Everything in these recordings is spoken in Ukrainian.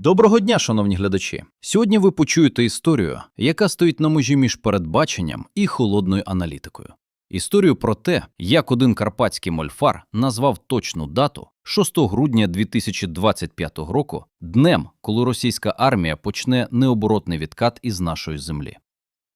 Доброго дня, шановні глядачі. Сьогодні ви почуєте історію, яка стоїть на межі між передбаченням і холодною аналітикою. Історію про те, як один карпатський мольфар назвав точну дату 6 грудня 2025 року днем, коли російська армія почне необоротний відкат із нашої землі.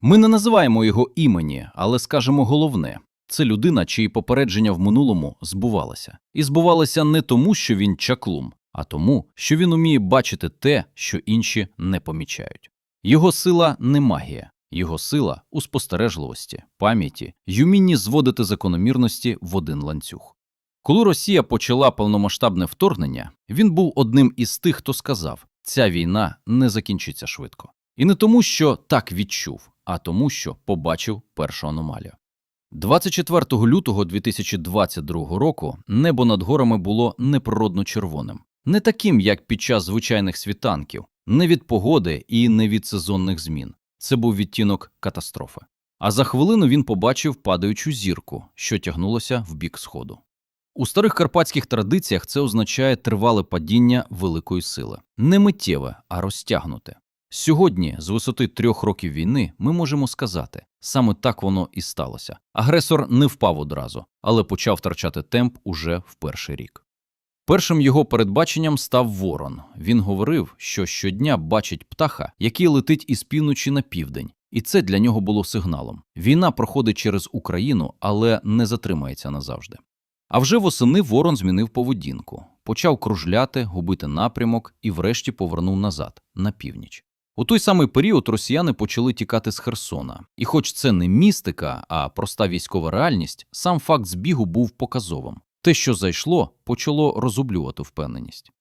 Ми не називаємо його імені, але скажемо головне це людина, чиї попередження в минулому збувалися. І збувалися не тому, що він чаклун, а тому, що він уміє бачити те, що інші не помічають. Його сила не магія, його сила у спостережливості, пам'яті й умінні зводити закономірності в один ланцюг. Коли Росія почала повномасштабне вторгнення, він був одним із тих, хто сказав, ця війна не закінчиться швидко. І не тому, що так відчув, а тому, що побачив першу аномалію. 24 лютого 2022 року небо над горами було неприродно червоним, не таким, як під час звичайних світанків, не від погоди і не від сезонних змін. Це був відтінок катастрофи. А за хвилину він побачив падаючу зірку, що тягнулося в бік сходу. У старих карпатських традиціях це означає тривале падіння великої сили, не миттєве, а розтягнуте. Сьогодні, з висоти трьох років війни, ми можемо сказати, саме так воно і сталося. Агресор не впав одразу, але почав втрачати темп уже в перший рік. Першим його передбаченням став ворон. Він говорив, що щодня бачить птаха, який летить із півночі на південь, і це для нього було сигналом. Війна проходить через Україну, але не затримається назавжди. А вже восени ворон змінив поведінку, почав кружляти, губити напрямок і врешті повернув назад, на північ. У той самий період росіяни почали тікати з Херсона. І хоч це не містика, а проста військова реальність, сам факт збігу був показовим. Те, що зайшло, почало розублювати впевненість.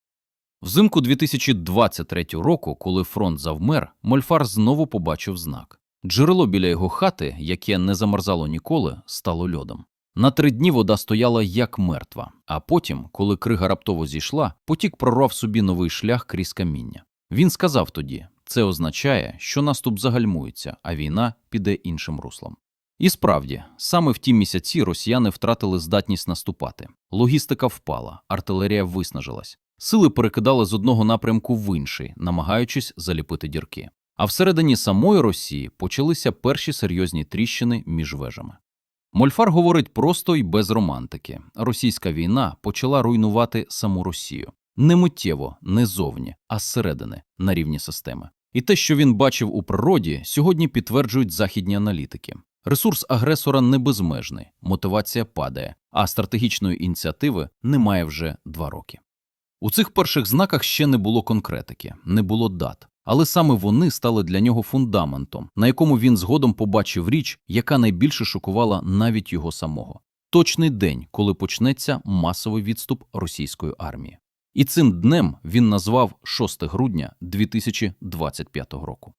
Взимку 2023 року, коли фронт завмер, Мольфар знову побачив знак. Джерело біля його хати, яке не замерзало ніколи, стало льодом. На три дні вода стояла як мертва, а потім, коли крига раптово зійшла, потік прорвав собі новий шлях крізь каміння. Він сказав тоді: це означає, що наступ загальмується, а війна піде іншим руслом. І справді, саме в ті місяці росіяни втратили здатність наступати. Логістика впала, артилерія виснажилась, сили перекидали з одного напрямку в інший, намагаючись заліпити дірки. А всередині самої Росії почалися перші серйозні тріщини між вежами. Мольфар говорить просто і без романтики. Російська війна почала руйнувати саму Росію не миттєво, не зовні, а зсередини, на рівні системи. І те, що він бачив у природі, сьогодні підтверджують західні аналітики. Ресурс агресора не безмежний, мотивація падає, а стратегічної ініціативи немає вже два роки. У цих перших знаках ще не було конкретики, не було дат, але саме вони стали для нього фундаментом, на якому він згодом побачив річ, яка найбільше шокувала навіть його самого точний день, коли почнеться масовий відступ російської армії. І цим днем він назвав 6 грудня 2025 року.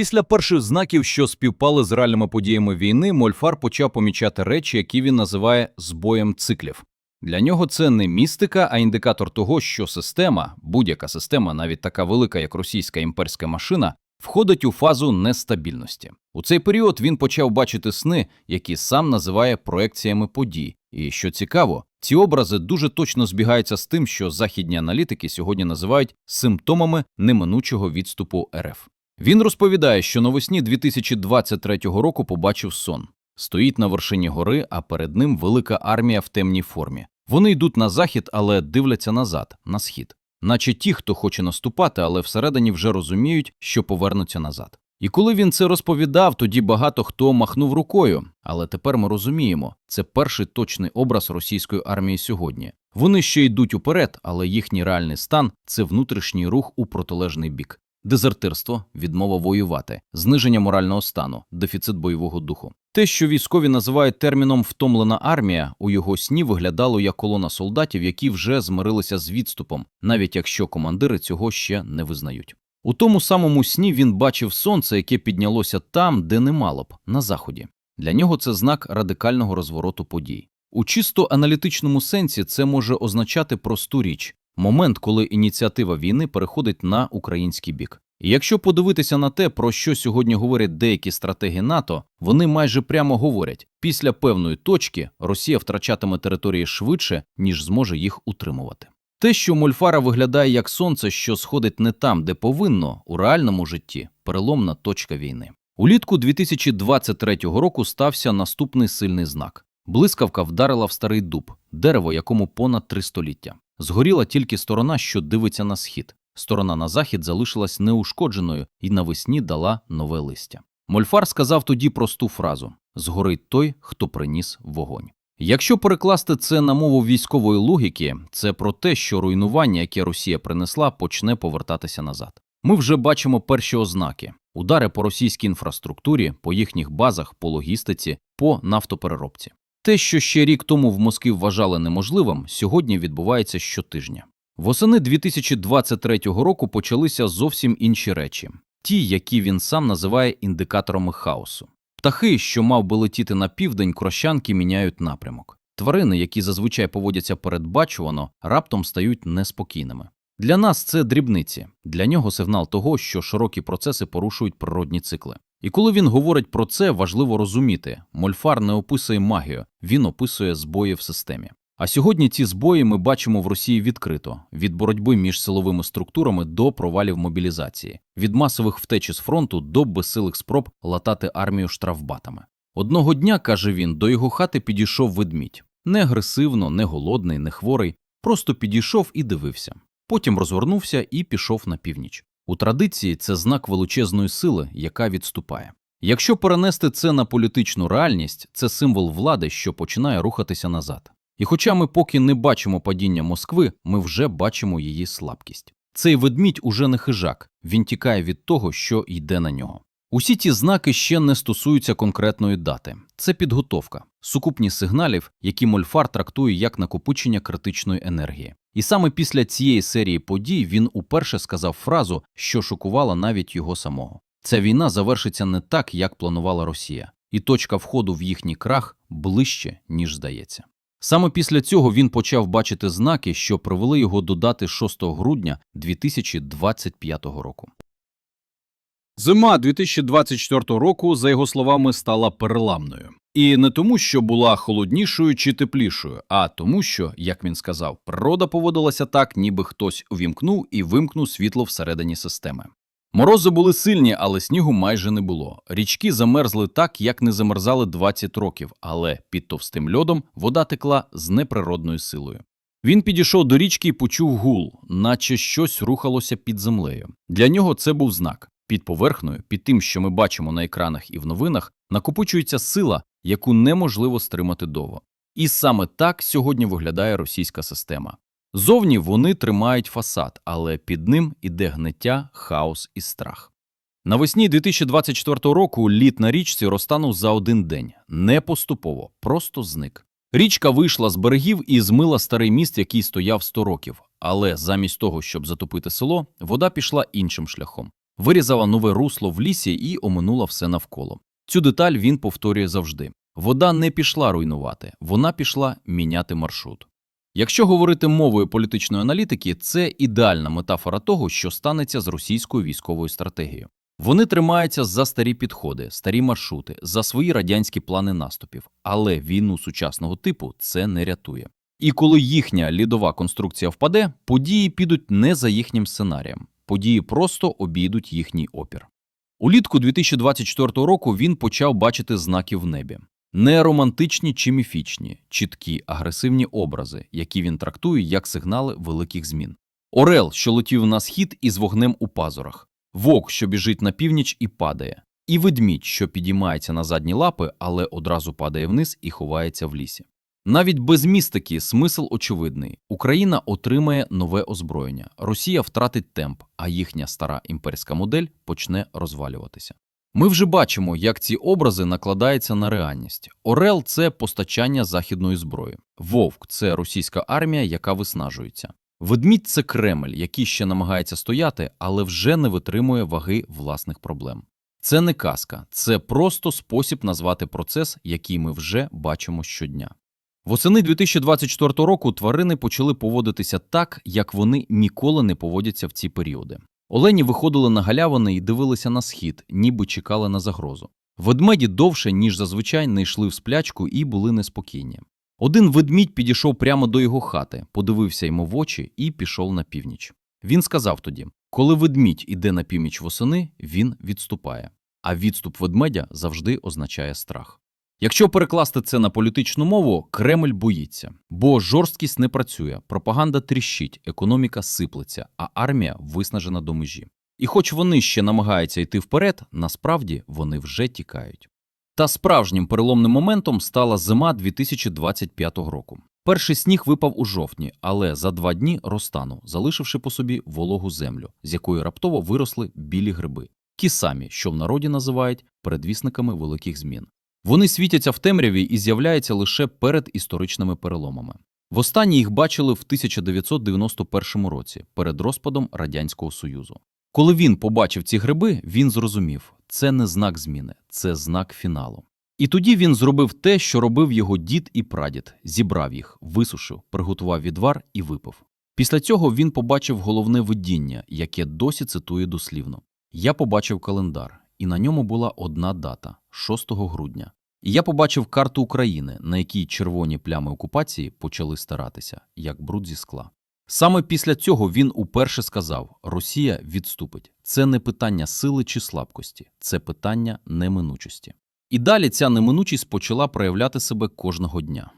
Після перших знаків, що співпали з реальними подіями війни, Мольфар почав помічати речі, які він називає збоєм циклів. Для нього це не містика, а індикатор того, що система, будь-яка система, навіть така велика, як російська імперська машина, входить у фазу нестабільності. У цей період він почав бачити сни, які сам називає проекціями подій. І що цікаво, ці образи дуже точно збігаються з тим, що західні аналітики сьогодні називають симптомами неминучого відступу РФ. Він розповідає, що навесні 2023 року побачив сон. Стоїть на вершині гори, а перед ним велика армія в темній формі. Вони йдуть на захід, але дивляться назад, на схід. Наче ті, хто хоче наступати, але всередині вже розуміють, що повернуться назад. І коли він це розповідав, тоді багато хто махнув рукою. Але тепер ми розуміємо, це перший точний образ російської армії сьогодні. Вони ще йдуть уперед, але їхній реальний стан це внутрішній рух у протилежний бік. Дезертирство, відмова воювати, зниження морального стану, дефіцит бойового духу. Те, що військові називають терміном втомлена армія, у його сні виглядало як колона солдатів, які вже змирилися з відступом, навіть якщо командири цього ще не визнають. У тому самому сні він бачив сонце, яке піднялося там, де не мало б, на заході. Для нього це знак радикального розвороту подій. У чисто аналітичному сенсі це може означати просту річ момент, коли ініціатива війни переходить на український бік. Якщо подивитися на те, про що сьогодні говорять деякі стратеги НАТО, вони майже прямо говорять: після певної точки Росія втрачатиме території швидше, ніж зможе їх утримувати. Те, що Мольфара виглядає як сонце, що сходить не там, де повинно, у реальному житті переломна точка війни. Улітку 2023 року стався наступний сильний знак. Блискавка вдарила в старий дуб, дерево, якому понад три століття. Згоріла тільки сторона, що дивиться на схід. Сторона на захід залишилась неушкодженою і навесні дала нове листя. Мольфар сказав тоді просту фразу: згорить той, хто приніс вогонь. Якщо перекласти це на мову військової логіки, це про те, що руйнування, яке Росія принесла, почне повертатися назад. Ми вже бачимо перші ознаки: удари по російській інфраструктурі, по їхніх базах, по логістиці, по нафтопереробці. Те, що ще рік тому в Москві вважали неможливим, сьогодні відбувається щотижня. Восени 2023 року почалися зовсім інші речі, ті, які він сам називає індикаторами хаосу. Птахи, що мав би летіти на південь, крощанки міняють напрямок. Тварини, які зазвичай поводяться передбачувано, раптом стають неспокійними. Для нас це дрібниці, для нього сигнал того, що широкі процеси порушують природні цикли. І коли він говорить про це, важливо розуміти: Мольфар не описує магію, він описує збої в системі. А сьогодні ці збої ми бачимо в Росії відкрито від боротьби між силовими структурами до провалів мобілізації, від масових втеч з фронту до безсилих спроб латати армію штрафбатами. Одного дня, каже він, до його хати підійшов ведмідь. Не агресивно, не голодний, не хворий, просто підійшов і дивився. Потім розвернувся і пішов на північ. У традиції це знак величезної сили, яка відступає. Якщо перенести це на політичну реальність, це символ влади, що починає рухатися назад. І хоча ми поки не бачимо падіння Москви, ми вже бачимо її слабкість. Цей ведмідь уже не хижак, він тікає від того, що йде на нього. Усі ті знаки ще не стосуються конкретної дати. Це підготовка, сукупність сигналів, які Мольфар трактує як накопичення критичної енергії. І саме після цієї серії подій він уперше сказав фразу, що шокувала навіть його самого. Ця війна завершиться не так, як планувала Росія, і точка входу в їхній крах ближче, ніж здається. Саме після цього він почав бачити знаки, що привели його до дати 6 грудня 2025 року. Зима 2024 року, за його словами, стала переламною. І не тому, що була холоднішою чи теплішою, а тому, що, як він сказав, природа поводилася так, ніби хтось увімкнув і вимкнув світло всередині системи. Морози були сильні, але снігу майже не було. Річки замерзли так, як не замерзали 20 років, але під товстим льодом вода текла з неприродною силою. Він підійшов до річки і почув гул, наче щось рухалося під землею. Для нього це був знак. Під поверхнею, під тим, що ми бачимо на екранах і в новинах, накопичується сила, яку неможливо стримати довго. І саме так сьогодні виглядає російська система. Зовні вони тримають фасад, але під ним іде гниття, хаос і страх. Навесні 2024 року лід на річці розтанув за один день, не поступово, просто зник. Річка вийшла з берегів і змила старий міст, який стояв 100 років. Але замість того, щоб затопити село, вода пішла іншим шляхом. Вирізала нове русло в лісі і оминула все навколо. Цю деталь він повторює завжди. Вода не пішла руйнувати, вона пішла міняти маршрут. Якщо говорити мовою політичної аналітики, це ідеальна метафора того, що станеться з російською військовою стратегією. Вони тримаються за старі підходи, старі маршрути, за свої радянські плани наступів, але війну сучасного типу це не рятує. І коли їхня лідова конструкція впаде, події підуть не за їхнім сценарієм, події просто обійдуть їхній опір. Улітку 2024 року він почав бачити знаки в небі. Не романтичні чи міфічні, чіткі, агресивні образи, які він трактує як сигнали великих змін. Орел, що летів на схід із вогнем у пазурах, вовк, що біжить на північ і падає, і ведмідь, що підіймається на задні лапи, але одразу падає вниз і ховається в лісі. Навіть без містики смисл очевидний: Україна отримає нове озброєння, Росія втратить темп, а їхня стара імперська модель почне розвалюватися. Ми вже бачимо, як ці образи накладаються на реальність. Орел це постачання західної зброї, вовк це російська армія, яка виснажується. Ведмідь це Кремль, який ще намагається стояти, але вже не витримує ваги власних проблем. Це не казка, це просто спосіб назвати процес, який ми вже бачимо щодня. Восени 2024 року тварини почали поводитися так, як вони ніколи не поводяться в ці періоди. Олені виходили на галявини і дивилися на схід, ніби чекали на загрозу. Ведмеді довше, ніж зазвичай, не йшли в сплячку і були неспокійні. Один ведмідь підійшов прямо до його хати, подивився йому в очі і пішов на північ. Він сказав тоді: коли ведмідь іде на північ восени, він відступає. А відступ ведмедя завжди означає страх. Якщо перекласти це на політичну мову, Кремль боїться, бо жорсткість не працює, пропаганда тріщить, економіка сиплеться, а армія виснажена до межі. І хоч вони ще намагаються йти вперед, насправді вони вже тікають. Та справжнім переломним моментом стала зима 2025 року. Перший сніг випав у жовтні, але за два дні розтанув, залишивши по собі вологу землю, з якої раптово виросли білі гриби, ті самі, що в народі називають передвісниками великих змін. Вони світяться в темряві і з'являються лише перед історичними переломами. Востаннє їх бачили в 1991 році, перед розпадом Радянського Союзу. Коли він побачив ці гриби, він зрозумів – це не знак зміни, це знак фіналу. І тоді він зробив те, що робив його дід і прадід – зібрав їх, висушив, приготував відвар і випив. Після цього він побачив головне видіння, яке досі цитує дослівно. Я побачив календар, і на ньому була одна дата – 6 грудня. І я побачив карту України, на якій червоні плями окупації почали старатися, як бруд зі скла. Саме після цього він уперше сказав: Росія відступить. Це не питання сили чи слабкості, це питання неминучості. І далі ця неминучість почала проявляти себе кожного дня.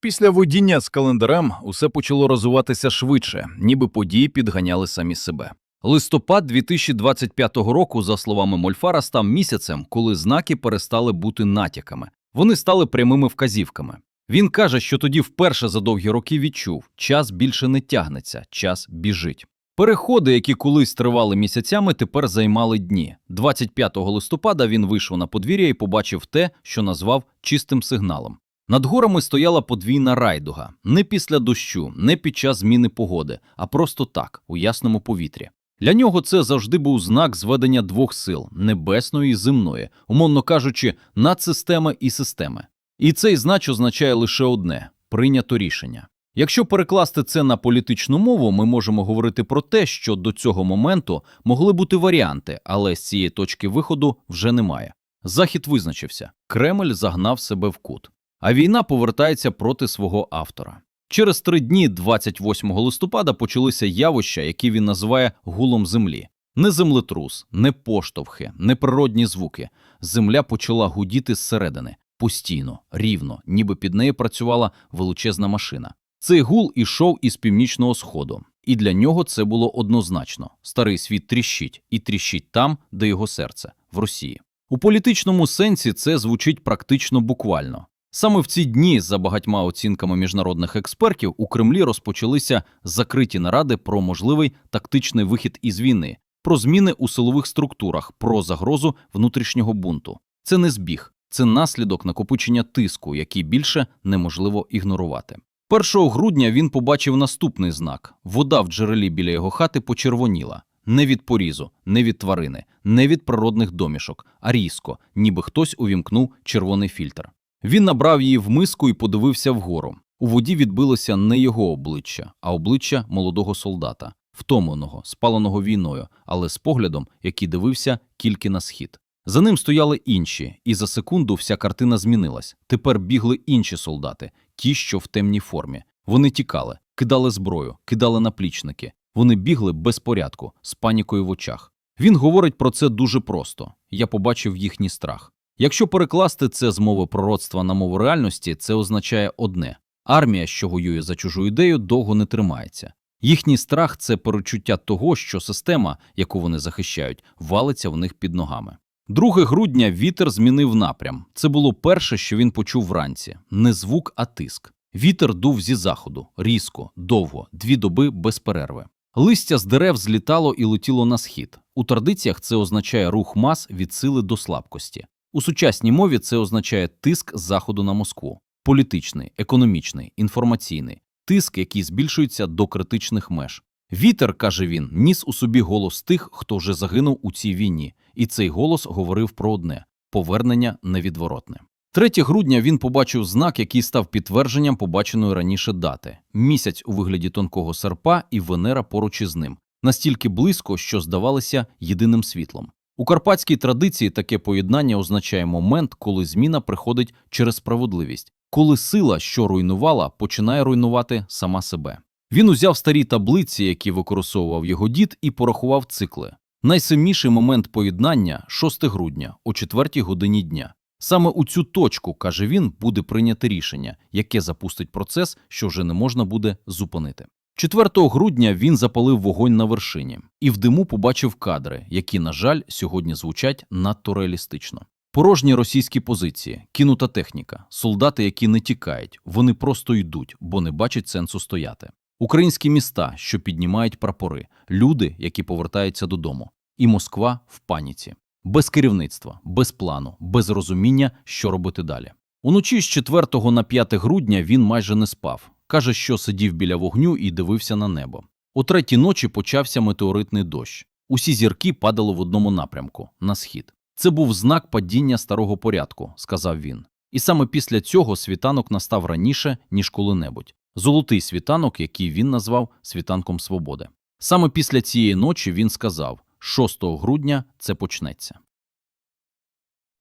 Після водіння з календарем усе почало розвиватися швидше, ніби події підганяли самі себе. Листопад 2025 року, за словами Мольфара, став місяцем, коли знаки перестали бути натяками. Вони стали прямими вказівками. Він каже, що тоді вперше за довгі роки відчув, час більше не тягнеться, час біжить. Переходи, які колись тривали місяцями, тепер займали дні. 25 листопада він вийшов на подвір'я і побачив те, що назвав чистим сигналом. Над горами стояла подвійна райдуга. Не після дощу, не під час зміни погоди, а просто так, у ясному повітрі. Для нього це завжди був знак зведення двох сил небесної і земної, умовно кажучи, надсистеми і системи. І цей знач означає лише одне прийнято рішення. Якщо перекласти це на політичну мову, ми можемо говорити про те, що до цього моменту могли бути варіанти, але з цієї точки виходу вже немає. Захід визначився, Кремль загнав себе в кут, а війна повертається проти свого автора. Через три дні, 28 листопада, почалися явища, які він називає гулом землі. Не землетрус, не поштовхи, не природні звуки. Земля почала гудіти зсередини, постійно, рівно, ніби під нею працювала величезна машина. Цей гул ішов із північного сходу, і для нього це було однозначно. Старий світ тріщить, і тріщить там, де його серце, в Росії. У політичному сенсі це звучить практично буквально. Саме в ці дні, за багатьма оцінками міжнародних експертів, у Кремлі розпочалися закриті наради про можливий тактичний вихід із війни, про зміни у силових структурах, про загрозу внутрішнього бунту. Це не збіг, це наслідок накопичення тиску, який більше неможливо ігнорувати. 1 грудня він побачив наступний знак: вода в джерелі біля його хати почервоніла. Не від порізу, не від тварини, не від природних домішок, а різко, ніби хтось увімкнув червоний фільтр. Він набрав її в миску і подивився вгору. У воді відбилося не його обличчя, а обличчя молодого солдата, втомленого, спаленого війною, але з поглядом, який дивився тільки на схід. За ним стояли інші, і за секунду вся картина змінилась. Тепер бігли інші солдати, ті, що в темній формі. Вони тікали, кидали зброю, кидали наплічники. Вони бігли без порядку, з панікою в очах. Він говорить про це дуже просто. Я побачив їхній страх. Якщо перекласти це з мови пророцтва на мову реальності, це означає одне: армія, що воює за чужу ідею, довго не тримається. Їхній страх це перечуття того, що система, яку вони захищають, валиться в них під ногами. 2 грудня вітер змінив напрям. Це було перше, що він почув вранці. Не звук, а тиск. Вітер дув зі заходу, різко, довго, дві доби без перерви. Листя з дерев злітало і летіло на схід. У традиціях це означає рух мас від сили до слабкості. У сучасній мові це означає тиск з заходу на Москву. Політичний, економічний, інформаційний. Тиск, який збільшується до критичних меж. Вітер, каже він, ніс у собі голос тих, хто вже загинув у цій війні, і цей голос говорив про одне повернення невідворотне. 3 грудня він побачив знак, який став підтвердженням побаченої раніше дати місяць у вигляді тонкого серпа і Венера поруч із ним, настільки близько, що здавалися єдиним світлом. У карпатській традиції таке поєднання означає момент, коли зміна приходить через справедливість, коли сила, що руйнувала, починає руйнувати сама себе. Він узяв старі таблиці, які використовував його дід, і порахував цикли. Найсильніший момент поєднання 6 грудня о 4 годині дня. Саме у цю точку, каже він, буде прийняте рішення, яке запустить процес, що вже не можна буде зупинити. 4 грудня він запалив вогонь на вершині і в диму побачив кадри, які, на жаль, сьогодні звучать надто реалістично. Порожні російські позиції, кинута техніка, солдати, які не тікають, вони просто йдуть, бо не бачать сенсу стояти. Українські міста, що піднімають прапори, люди, які повертаються додому, і Москва в паніці. Без керівництва, без плану, без розуміння, що робити далі. Уночі з 4 на 5 грудня він майже не спав. Каже, що сидів біля вогню і дивився на небо. О третій ночі почався метеоритний дощ. Усі зірки падали в одному напрямку на схід. Це був знак падіння старого порядку, сказав він. І саме після цього світанок настав раніше, ніж коли-небудь. Золотий світанок, який він назвав світанком свободи. Саме після цієї ночі він сказав: 6 грудня це почнеться.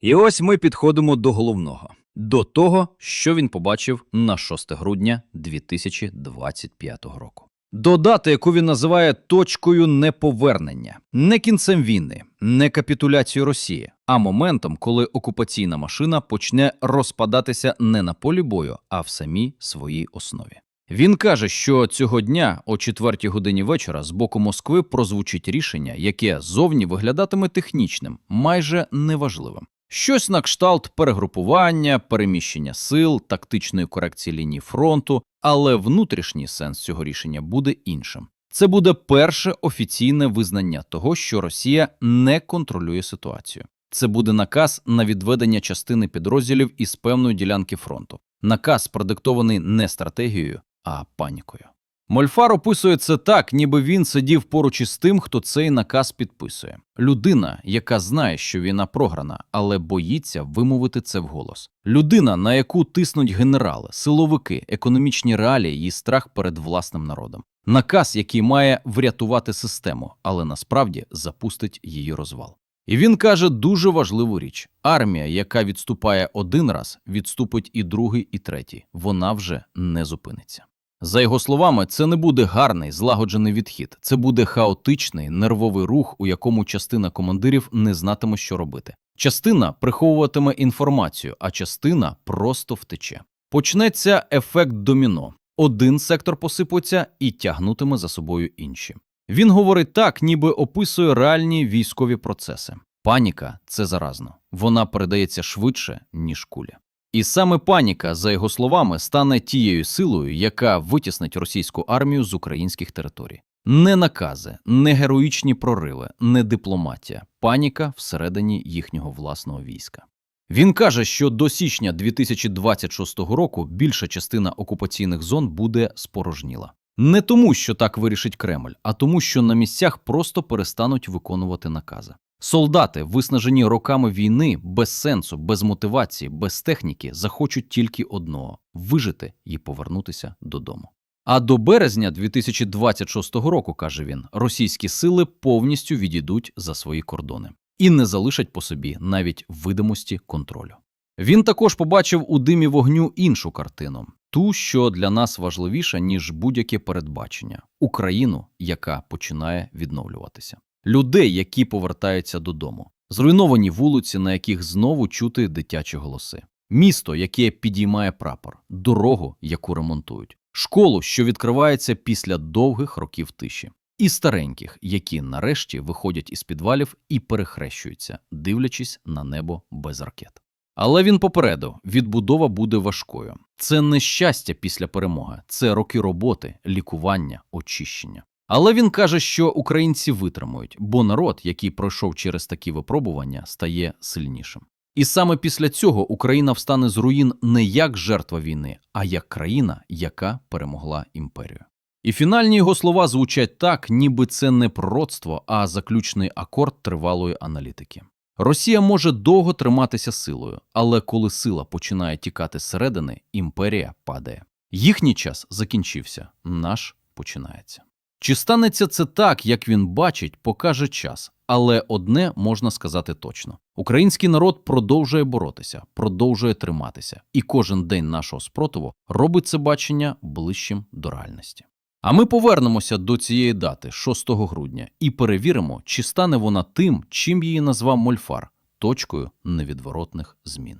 І ось ми підходимо до головного, до того, що він побачив на 6 грудня 2025 року. До дати, яку він називає точкою неповернення, не кінцем війни, не капітуляцією Росії, а моментом, коли окупаційна машина почне розпадатися не на полі бою, а в самій своїй основі. Він каже, що цього дня о 4 годині вечора з боку Москви прозвучить рішення, яке зовні виглядатиме технічним, майже неважливим. Щось на кшталт перегрупування, переміщення сил, тактичної корекції лінії фронту, але внутрішній сенс цього рішення буде іншим. Це буде перше офіційне визнання того, що Росія не контролює ситуацію. Це буде наказ на відведення частини підрозділів із певної ділянки фронту. Наказ продиктований не стратегією, а панікою. Мольфар описує це так, ніби він сидів поруч із тим, хто цей наказ підписує. Людина, яка знає, що війна програна, але боїться вимовити це вголос. Людина, на яку тиснуть генерали, силовики, економічні реалії і страх перед власним народом. Наказ, який має врятувати систему, але насправді запустить її розвал. І він каже дуже важливу річ: армія, яка відступає один раз, відступить і другий, і третій. Вона вже не зупиниться. За його словами, це не буде гарний злагоджений відхід, це буде хаотичний нервовий рух, у якому частина командирів не знатиме, що робити. Частина приховуватиме інформацію, а частина просто втече. Почнеться ефект доміно. Один сектор посипеться і тягнутиме за собою інші. Він говорить так, ніби описує реальні військові процеси. Паніка це заразно, вона передається швидше, ніж куля. І саме паніка, за його словами, стане тією силою, яка витіснить російську армію з українських територій. Не накази, не героїчні прориви, не дипломатія, паніка всередині їхнього власного війська. Він каже, що до січня 2026 року більша частина окупаційних зон буде спорожніла. Не тому, що так вирішить Кремль, а тому, що на місцях просто перестануть виконувати накази. Солдати, виснажені роками війни, без сенсу, без мотивації, без техніки, захочуть тільки одного вижити і повернутися додому. А до березня 2026 року, каже він, російські сили повністю відійдуть за свої кордони і не залишать по собі навіть видимості контролю. Він також побачив у димі вогню іншу картину, ту, що для нас важливіша, ніж будь-яке передбачення Україну, яка починає відновлюватися людей, які повертаються додому, зруйновані вулиці, на яких знову чути дитячі голоси, місто, яке підіймає прапор, дорогу, яку ремонтують, школу, що відкривається після довгих років тиші, і стареньких, які нарешті виходять із підвалів і перехрещуються, дивлячись на небо без ракет. Але він попередив, відбудова буде важкою. Це не щастя після перемоги, це роки роботи, лікування, очищення. Але він каже, що українці витримують, бо народ, який пройшов через такі випробування, стає сильнішим. І саме після цього Україна встане з руїн не як жертва війни, а як країна, яка перемогла імперію. І фінальні його слова звучать так, ніби це не пророцтво, а заключний акорд тривалої аналітики. Росія може довго триматися силою, але коли сила починає тікати зсередини, імперія падає. Їхній час закінчився, наш починається. Чи станеться це так, як він бачить, покаже час. Але одне можна сказати точно: український народ продовжує боротися, продовжує триматися, і кожен день нашого спротиву робить це бачення ближчим до реальності. А ми повернемося до цієї дати 6 грудня і перевіримо, чи стане вона тим, чим її назвав Мольфар точкою невідворотних змін.